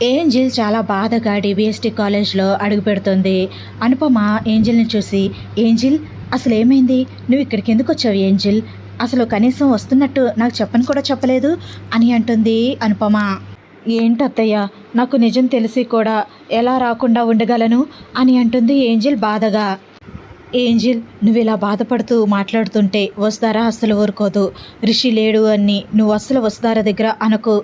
Angel చాలా బాధగా DBST కాలేజ్లో అడుగుపెడుతుంది అనుపమ ఏంజిల్ని చూసి ఏంజిల్ అసలు ఏమైంది? నువ్వు ఇక్కడికి ఎందుకు వచ్చావు ఏంజిల్? అసలు కనీసం వస్తున్నట్టు నాకు చెప్పని కూడా చెప్పలేదు అని అంటుంది అనుపమ. ఏంటత్తయ్య నాకు నిజం తెలిసి కూడా ఎలా రాకుండా ఉండగలను? అని అంటుంది ఏంజిల్ బాధగా. ఏంజిల్ నువ్వు ఇలా బాధపడుతూ మాట్లాడుతుంటే వస్తారా అస్సలు ఊరుకోదు. రిషి లేడు అని నువ్వు అస్సలు వస్తారా దగ్గర అనకు.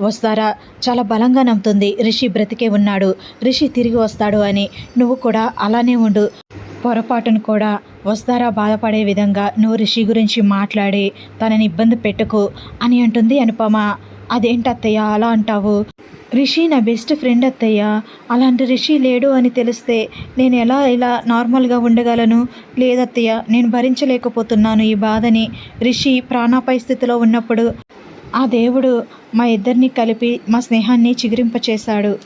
వస్తారా? చాలా బలంగా నమ్ముతుంది. రిషి బ్రతికే ఉన్నాడు. రిషి తిరిగి వస్తాడు అని. నువ్వు కూడా అలానే ఉండు. పొరపాటును కూడా వస్తారా బాధపడే విధంగా నువ్వు రిషి గురించి మాట్లాడి తనని ఇబ్బంది పెట్టుకు అని అంటుంది అనుపమ. అదేంటత్తయ్య అలా అంటావు? రిషి నా బెస్ట్ ఫ్రెండ్ అత్తయ్య. అలాంటి రిషి లేడు అని తెలిస్తే నేను ఎలా ఇలా నార్మల్గా ఉండగలను? లేదత్తయ్య నేను భరించలేకపోతున్నాను ఈ బాధని. రిషి ప్రాణాపాయ స్థితిలో ఉన్నప్పుడు ఆ దేవుడు మా ఇద్దరిని కలిపి మా స్నేహాన్ని చిగురింపచేశాడు.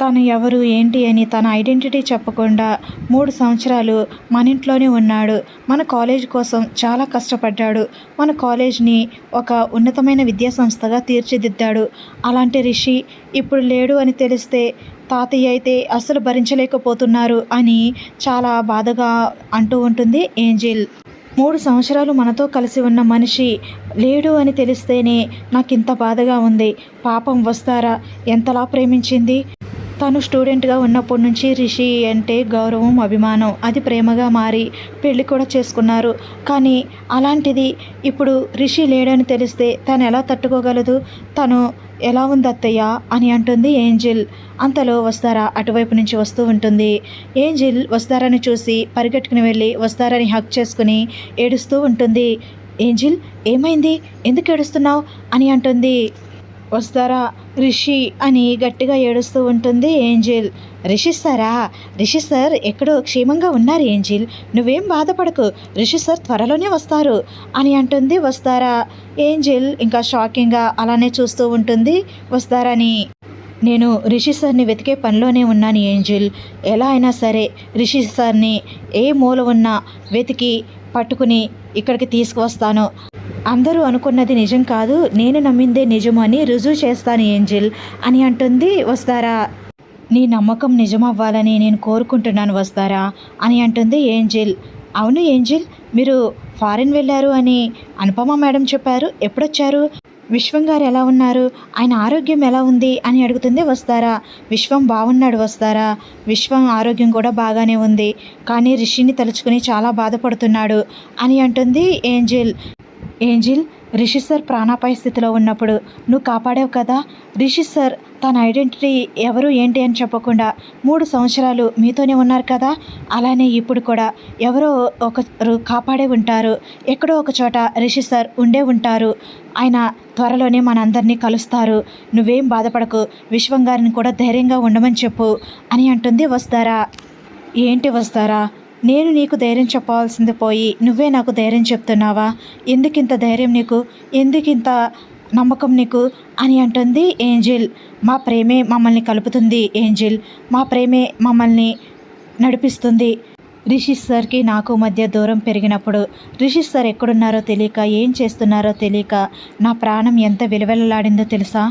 తను ఎవరు ఏంటి అని తన ఐడెంటిటీ చెప్పకుండా మూడు సంవత్సరాలు మన ఇంట్లోనే ఉన్నాడు. మన కాలేజ్ కోసం చాలా కష్టపడ్డాడు. మన కాలేజ్ని ఒక ఉన్నతమైన విద్యాసంస్థగా తీర్చిదిద్దాడు. అలాంటి రిషి ఇప్పుడు లేడు అని తెలిస్తే తాతయ్య అయితే అస్సలు భరించలేకపోతున్నారు అని చాలా బాధగా అంటూ ఉంటుంది ఏంజిల్. మూడు సంవత్సరాలు మనతో కలిసి ఉన్న మనిషి లేడు అని తెలిస్తేనే నాకు ఇంత బాధగా ఉంది. పాపం వస్తారా? ఎంతలా ప్రేమించింది? తను స్టూడెంట్గా ఉన్నప్పటి నుంచి రిషి అంటే గౌరవం అభిమానం. అది ప్రేమగా మారి పెళ్ళి కూడా చేసుకున్నారు. కానీ అలాంటిది ఇప్పుడు రిషి లేడని తెలిస్తే తను ఎలా తట్టుకోగలదు? తను ఎలా ఉంది అత్తయ్య? అని అంటుంది ఏంజిల్. అంతలో వస్తారా? అటువైపు నుంచి వస్తూ ఉంటుంది. ఏంజిల్ వస్తారని చూసి పరిగెట్టుకుని వెళ్ళి వస్తారని హక్ చేసుకుని ఏడుస్తూ ఉంటుంది. ఏంజిల్ ఏమైంది? ఎందుకు ఏడుస్తున్నావు? అని అంటుంది వస్తారా? రిషి అని గట్టిగా ఏడుస్తూ ఉంటుంది ఏంజిల్. రిషి సారా? రిషి సార్ ఎక్కడో క్షేమంగా ఉన్నారు ఏంజిల్. నువ్వేం బాధపడకు. రిషి సార్ త్వరలోనే వస్తారు అని అంటుంది. వస్తారా? ఏంజిల్ ఇంకా షాకింగ్గా అలానే చూస్తూ ఉంటుంది. వస్తారని. నేను రిషి సార్ని వెతికే పనిలోనే ఉన్నాను ఏంజిల్. ఎలా అయినా సరే రిషి సార్ని ఏ మూల ఉన్నా వెతికి పట్టుకుని ఇక్కడికి తీసుకువస్తాను. అందరూ అనుకున్నది నిజం కాదు నేను నమ్మిందే నిజం అని రుజువు చేస్తాను ఏంజిల్ అని అంటుంది వస్తారా? నీ నమ్మకం నిజమవ్వాలని నేను కోరుకుంటున్నాను వస్తారా? అని అంటుంది ఏంజిల్. అవును ఏంజిల్ మీరు ఫారిన్ వెళ్ళారు అని అనుపమ మేడం చెప్పారు. ఎప్పుడొచ్చారు? విశ్వం గారు ఎలా ఉన్నారు? ఆయన ఆరోగ్యం ఎలా ఉంది అని అడుగుతుంది వస్తారా? విశ్వం బాగున్నాడు వస్తారా? విశ్వం ఆరోగ్యం కూడా బాగానే ఉంది కానీ రిషిని తలుచుకుని చాలా బాధపడుతున్నాడు అని అంటుంది ఏంజిల్. ఏంజిల్ రిషి సార్ ప్రాణాపాయ స్థితిలో ఉన్నప్పుడు నువ్వు కాపాడావు కదా? రిషి సార్ తన ఐడెంటిటీ ఎవరు ఏంటి అని చెప్పకుండా మూడు సంవత్సరాలు మీతోనే ఉన్నారు కదా? అలానే ఇప్పుడు కూడా ఎవరో ఒకరు కాపాడే ఉంటారు. ఎక్కడో ఒక చోట రిషి సార్ ఉండే ఉంటారు. ఆయన త్వరలోనే మనందరినీ కలుస్తారు. నువ్వేం బాధపడకు. విశ్వం గారిని కూడా ధైర్యంగా ఉండమని చెప్పు అని అంటుంది వస్తారా. ఏంటి వస్తారా? నేను నీకు ధైర్యం చెప్పాల్సింది పోయి నువ్వే నాకు ధైర్యం చెప్తున్నావా? ఎందుకింత ధైర్యం నీకు? ఎందుకింత నమ్మకం నీకు? అని అంటుంది ఏంజిల్. మా ప్రేమే మమ్మల్ని కలుపుతుంది ఏంజిల్. మా ప్రేమే మమ్మల్ని నడిపిస్తుంది. రిషి సార్కి నాకు మధ్య దూరం పెరిగినప్పుడు రిషి సార్ ఎక్కడున్నారో తెలియక ఏం చేస్తున్నారో తెలియక నా ప్రాణం ఎంత విలువెలలాడిందో తెలుసా?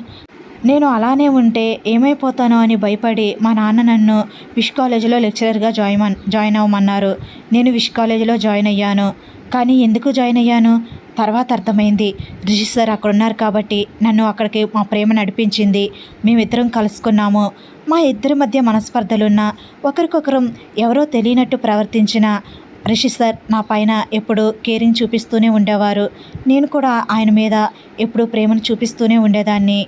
నేను అలానే ఉంటే ఏమైపోతానో అని భయపడి మా నాన్న నన్ను విష్ కాలేజీలో లెక్చరర్గా జాయిన్ జాయిన్ అవ్వమన్నారు. నేను విష్ కాలేజీలో జాయిన్ అయ్యాను. కానీ ఎందుకు జాయిన్ అయ్యాను? తర్వాత అర్థమైంది. రిషి సార్ అక్కడ ఉన్నారు కాబట్టి నన్ను అక్కడికి మా ప్రేమ నడిపించింది. మేమిద్దరం కలుసుకున్నాము. మా ఇద్దరి మధ్య మనస్పర్ధలున్న ఒకరికొకరం ఎవరో తెలియనట్టు ప్రవర్తించిన రిషి సార్ నా పైన ఎప్పుడు కేరింగ్ చూపిస్తూనే ఉండేవారు. నేను కూడా ఆయన మీద ఎప్పుడు ప్రేమను చూపిస్తూనే ఉండేదాన్ని.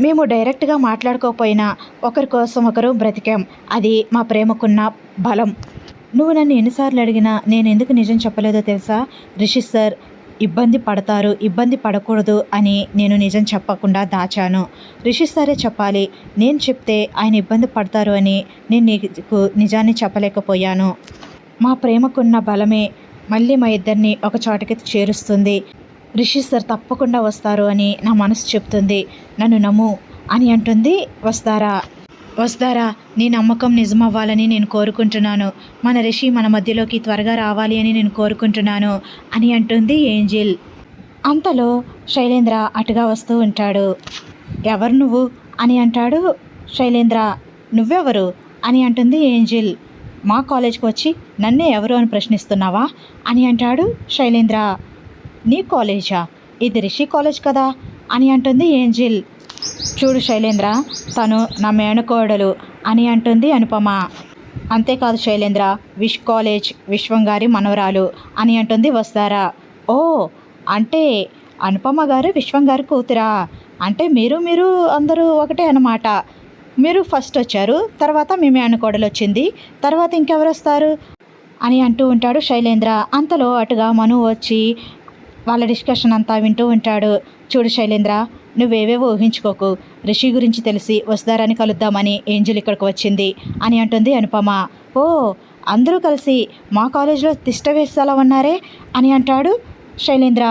మేము డైరెక్ట్గా మాట్లాడుకోకపోయినా ఒకరి కోసం ఒకరు బ్రతికాం. అది మా ప్రేమకున్న బలం. నువ్వు నన్ను ఎన్నిసార్లు అడిగినా నేను ఎందుకు నిజం చెప్పలేదో తెలుసా? రిషి సార్ ఇబ్బంది పడతారు ఇబ్బంది పడకూడదు అని నేను నిజం చెప్పకుండా దాచాను. రిషి సారే చెప్పాలి నేను చెప్తే ఆయన ఇబ్బంది పడతారు అని నేను నీకు నిజాన్ని చెప్పలేకపోయాను. మా ప్రేమకున్న బలమే మళ్ళీ మా ఇద్దరిని ఒక చోటకి చేరుస్తుంది. రిషి సార్ తప్పకుండా వస్తారు అని నా మనసు చెప్తుంది. నన్ను నమ్ము అని అంటుంది వస్తారా. వస్తారా నీ నమ్మకం నిజమవ్వాలని నేను కోరుకుంటున్నాను. మన రిషి మన మధ్యలోకి త్వరగా రావాలి అని నేను కోరుకుంటున్నాను అని అంటుంది ఏంజిల్. అంతలో శైలేంద్ర అటుగా వస్తూ ఉంటాడు. ఎవరు నువ్వు? అని అంటాడు శైలేంద్ర. నువ్వెవరు? అని అంటుంది ఏంజిల్. మా కాలేజ్కి వచ్చి నన్నే ఎవరు అని ప్రశ్నిస్తున్నావా? అని అంటాడు శైలేంద్ర. నీ కాలేజా? ఇది రిషి కాలేజ్ కదా? అని అంటుంది ఏంజిల్. చూడు శైలేంద్ర తను నా మేనకోడలు అని అంటుంది అనుపమ. అంతేకాదు శైలేంద్ర విష్ కాలేజ్ విశ్వం గారి మనవరాలు అని అంటుంది వస్తారా? ఓ అంటే అనుపమ గారు విశ్వం గారి కూతురా? అంటే మీరు మీరు అందరూ ఒకటే అనమాట మీరు ఫస్ట్ వచ్చారు తర్వాత మీ మేనకోడలు వచ్చింది తర్వాత ఇంకెవరు వస్తారు? అని అంటూ ఉంటాడు శైలేంద్ర. అంతలో అటుగా మను వచ్చి వాళ్ళ డిస్కషన్ అంతా వింటూ ఉంటాడు. చూడు శైలేంద్ర నువ్వేవేవో ఊహించుకోకు. రిషి గురించి తెలిసి వస్తారని కలుద్దామని ఏంజిల్ ఇక్కడికి వచ్చింది అని అంటుంది అనుపమ. ఓ అందరూ కలిసి మా కాలేజీలో తిష్ట వేసేలా ఉన్నారే అని అంటాడు శైలేంద్ర.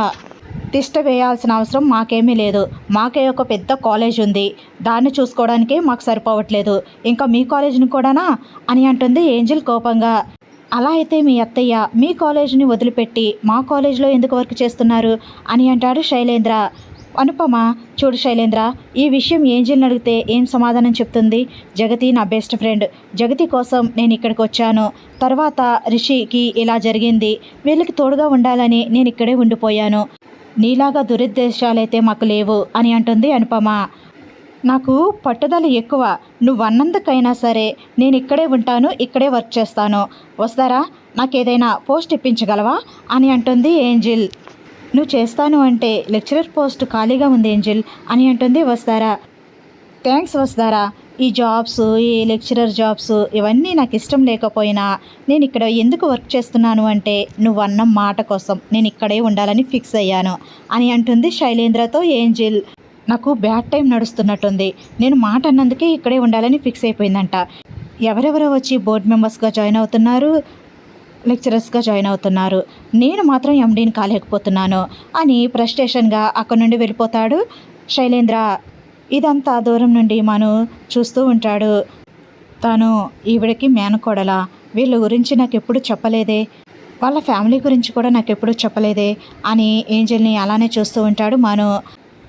తిష్ట వేయాల్సిన అవసరం మాకేమీ లేదు. మాకే ఒక పెద్ద కాలేజ్ ఉంది. దాన్ని చూసుకోవడానికి మాకు సరిపోవట్లేదు. ఇంకా మీ కాలేజీని కూడానా అని అంటుంది ఏంజిల్ కోపంగా. అలా అయితే మీ అత్తయ్య మీ కాలేజీని వదిలిపెట్టి మా కాలేజీలో ఎందుకు వర్క్ చేస్తున్నారు అని అంటాడు శైలేంద్ర. అనుపమ చూడు శైలేంద్ర ఈ విషయం ఏంజిల్ని అడిగితే ఏం సమాధానం చెప్తుంది? జగతి నా బెస్ట్ ఫ్రెండ్. జగతి కోసం నేను ఇక్కడికి వచ్చాను. తర్వాత రిషికి ఇలా జరిగింది. వీళ్ళకి తోడుగా ఉండాలని నేను ఇక్కడే ఉండిపోయాను. నీలాగా దురుద్దేశాలైతే మాకు లేవు అని అంటుంది అనుపమ. నాకు పట్టుదల ఎక్కువ. నువ్వు అన్నందుకైనా సరే నేను ఇక్కడే ఉంటాను ఇక్కడే వర్క్ చేస్తాను. వస్తారా? నాకు ఏదైనా పోస్ట్ ఇప్పించగలవా? అని అంటుంది ఏంజిల్. నువ్వు చేస్తాను అంటే లెక్చరర్ పోస్ట్ ఖాళీగా ఉంది ఏంజిల్ అని అంటుంది వస్తారా? థ్యాంక్స్ వస్తారా? ఈ జాబ్స్ ఈ లెక్చరర్ జాబ్స్ ఇవన్నీ నాకు ఇష్టం లేకపోయినా నేను ఇక్కడ ఎందుకు వర్క్ చేస్తున్నాను అంటే నువ్వు అన్న మాట కోసం నేను ఇక్కడే ఉండాలని ఫిక్స్ అయ్యాను అని అంటుంది శైలేంద్రతో ఏంజిల్. నాకు బ్యాడ్ టైం నడుస్తున్నట్టుంది. నేను మాట అన్నందుకే ఇక్కడే ఉండాలని ఫిక్స్ అయిపోయిందంట. ఎవరెవరో వచ్చి బోర్డు మెంబర్స్గా జాయిన్ అవుతున్నారు లెక్చరర్స్గా జాయిన్ అవుతున్నారు. నేను మాత్రం ఎండీని కాలేకపోతున్నాను అని ఫ్రస్ట్రేషన్గా అక్కడ నుండి వెళ్ళిపోతాడు. శైలేంద్ర ఇదంతా దూరం నుండి మను చూస్తూ ఉంటాడు. తను ఈవిడకి మేనకోడలా. వీళ్ళ గురించి నాకు ఎప్పుడు చెప్పలేదే. వాళ్ళ ఫ్యామిలీ గురించి కూడా నాకు ఎప్పుడు చెప్పలేదే అని ఏంజల్ని అలానే చూస్తూ ఉంటాడు మను.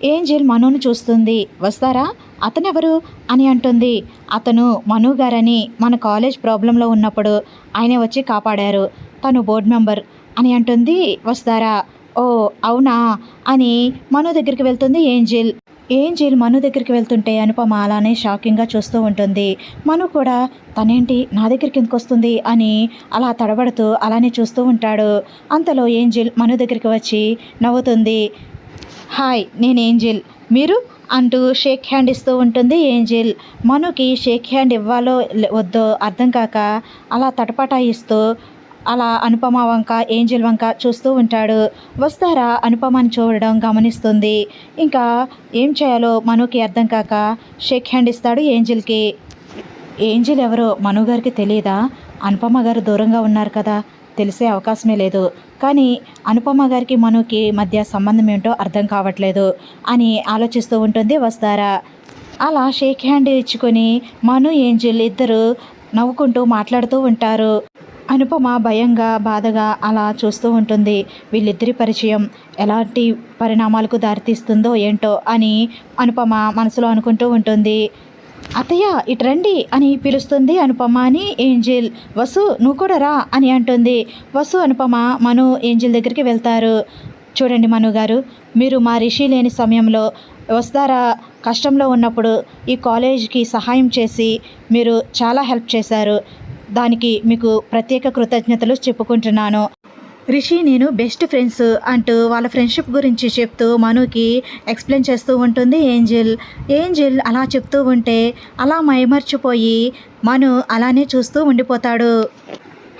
ఏంజెల్ మనుని చూస్తుంది. వస్తారా? అతనెవరు? అని అంటుంది. అతను మను గారని మన కాలేజ్ ప్రాబ్లంలో ఉన్నప్పుడు ఆయనే వచ్చి కాపాడారు. తను బోర్డు మెంబర్ అని అంటుంది. వస్తారా? ఓ అవునా? అని మను దగ్గరికి వెళ్తుంది ఏంజిల్. ఏంజిల్ మను దగ్గరికి వెళ్తుంటే అనుపమ అలానే షాకింగ్గా చూస్తూ ఉంటుంది. మను కూడా తనేంటి? నా దగ్గరికి ఎందుకు వస్తుంది? అని అలా తడబడుతూ అలానే చూస్తూ ఉంటాడు. అంతలో ఏంజిల్ మను దగ్గరికి వచ్చి నవ్వుతుంది. హాయ్ నేను ఏంజిల్. మీరు? అంటూ షేక్ హ్యాండ్ ఇస్తూ ఉంటుంది ఏంజిల్. మనుకి షేక్ హ్యాండ్ ఇవ్వాలో లే- వద్దో అర్థం కాక అలా తటపటాయిస్తూ అలా అనుపమ వంక ఏంజిల్ వంక చూస్తూ ఉంటాడు. వస్తారా? అనుపమని చూడడం గమనిస్తుంది. ఇంకా ఏం చేయాలో మనుకి అర్థం కాక షేక్ హ్యాండ్ ఇస్తాడు ఏంజిల్కి. ఏంజిల్ ఎవరో? మను గారికి తెలియదా అనుపమ గారు దూరంగా ఉన్నారు కదా. తెలిసే అవకాశమే లేదు. కానీ అనుపమ గారికి మనుకి మధ్య సంబంధం ఏంటో అర్థం కావట్లేదు అని ఆలోచిస్తూ ఉంటుంది వస్తారా అలా షేక్ హ్యాండ్ ఇచ్చుకొని మను ఏంజిల్ ఇద్దరు నవ్వుకుంటూ మాట్లాడుతూ ఉంటారు. అనుపమ భయంగా బాధగా అలా చూస్తూ ఉంటుంది. వీళ్ళిద్దరి పరిచయం ఎలాంటి పరిణామాలకు దారితీస్తుందో ఏంటో అని అనుపమ మనసులో అనుకుంటూ ఉంటుంది. అతయ్య ఇటు రండి అని పిలుస్తుంది అనుపమ అని ఏంజిల్. వసు నువ్వు కూడా రా అని అంటుంది. వసు అనుపమ మను ఏంజిల్ దగ్గరికి వెళ్తారు. చూడండి మను గారు మీరు మా రిషి లేని సమయంలో వస్తారా? కష్టంలో ఉన్నప్పుడు ఈ కాలేజీకి సహాయం చేసి మీరు చాలా హెల్ప్ చేశారు. దానికి మీకు ప్రత్యేక కృతజ్ఞతలు చెప్పుకుంటున్నాను. రిషి నేను బెస్ట్ ఫ్రెండ్స్ అంటూ వాళ్ళ ఫ్రెండ్షిప్ గురించి చెప్తూ మనుకి ఎక్స్ప్లెయిన్ చేస్తూ ఉంటుంది ఏంజిల్. ఏంజిల్ అలా చెప్తూ ఉంటే అలా మైమర్చిపోయి మను అలానే చూస్తూ ఉండిపోతాడు.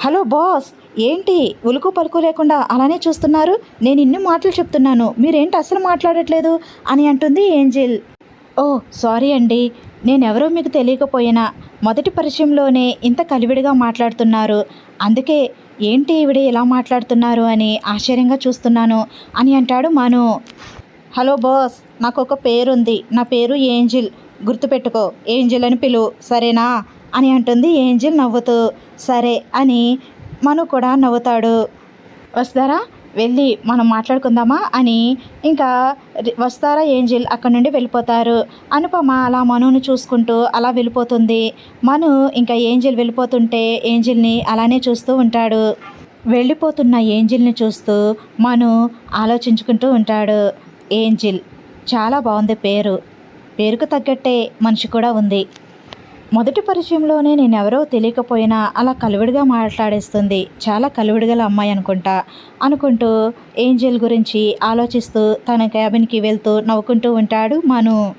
హలో బాస్ ఏంటి? ఉలుకు పలుకు లేకుండా అలానే చూస్తున్నారు? నేను ఇన్ని మాటలు చెప్తున్నాను మీరేంటి అసలు మాట్లాడట్లేదు? అని అంటుంది ఏంజిల్. ఓ సారీ అండి. నేనెవరో మీకు తెలియకపోయినా మొదటి పరిచయంలోనే ఇంత కలివిడిగా మాట్లాడుతున్నారు. అందుకే ఏంటి ఈవిడ ఎలా మాట్లాడుతున్నారు అని ఆశ్చర్యంగా చూస్తున్నాను అని అంటాడు మను. హలో బాస్ నాకు ఒక పేరుంది. నా పేరు ఏంజిల్. గుర్తుపెట్టుకో ఏంజిల్ అని పిలు సరేనా? అని అంటుంది ఏంజిల్ నవ్వుతూ. సరే అని మను కూడా నవ్వుతాడు. వస్తారా? వెళ్ళి మనం మాట్లాడుకుందామా అని ఇంకా వస్తారా ఏంజిల్ అక్కడ నుండి వెళ్ళిపోతారు. అనుపమ అలా మనుని చూసుకుంటూ అలా వెళ్ళిపోతుంది. మను ఇంకా ఏంజిల్ వెళ్ళిపోతుంటే ఏంజిల్ని అలానే చూస్తూ ఉంటాడు. వెళ్ళిపోతున్న ఏంజిల్ని చూస్తూ మను ఆలోచించుకుంటూ ఉంటాడు. ఏంజిల్ చాలా బాగుంది పేరు. పేరుకు తగ్గట్టే మనిషి కూడా ఉంది. మొదటి పరిచయంలోనే నేను ఎవరో తెలియకపోయినా అలా కలివిడిగా మాట్లాడేస్తుంది. చాలా కలివిడిగల అమ్మాయి అనుకుంటా. అనుకుంటూ ఏంజెల్ గురించి ఆలోచిస్తూ తన క్యాబిన్కి వెళ్తూ నవ్వుకుంటూ ఉంటాడు మను.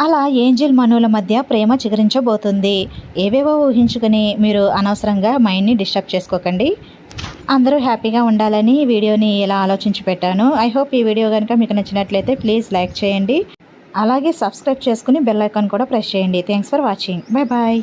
అలా ఏంజెల్ మనుల మధ్య ప్రేమ చిగురించబోతుంది. ఏవేవో ఊహించుకుని మీరు అనవసరంగా మైండ్ని డిస్టర్బ్ చేసుకోకండి. అందరూ హ్యాపీగా ఉండాలని వీడియోని ఇలా ఆలోచించి పెట్టాను. ఐ హోప్ ఈ వీడియో కనుక మీకు నచ్చినట్లయితే ప్లీజ్ లైక్ చేయండి. అలాగే సబ్స్క్రైబ్ చేసుకుని బెల్ ఐకాన్ కూడా ప్రెస్ చేయండి. Thanks for watching bye bye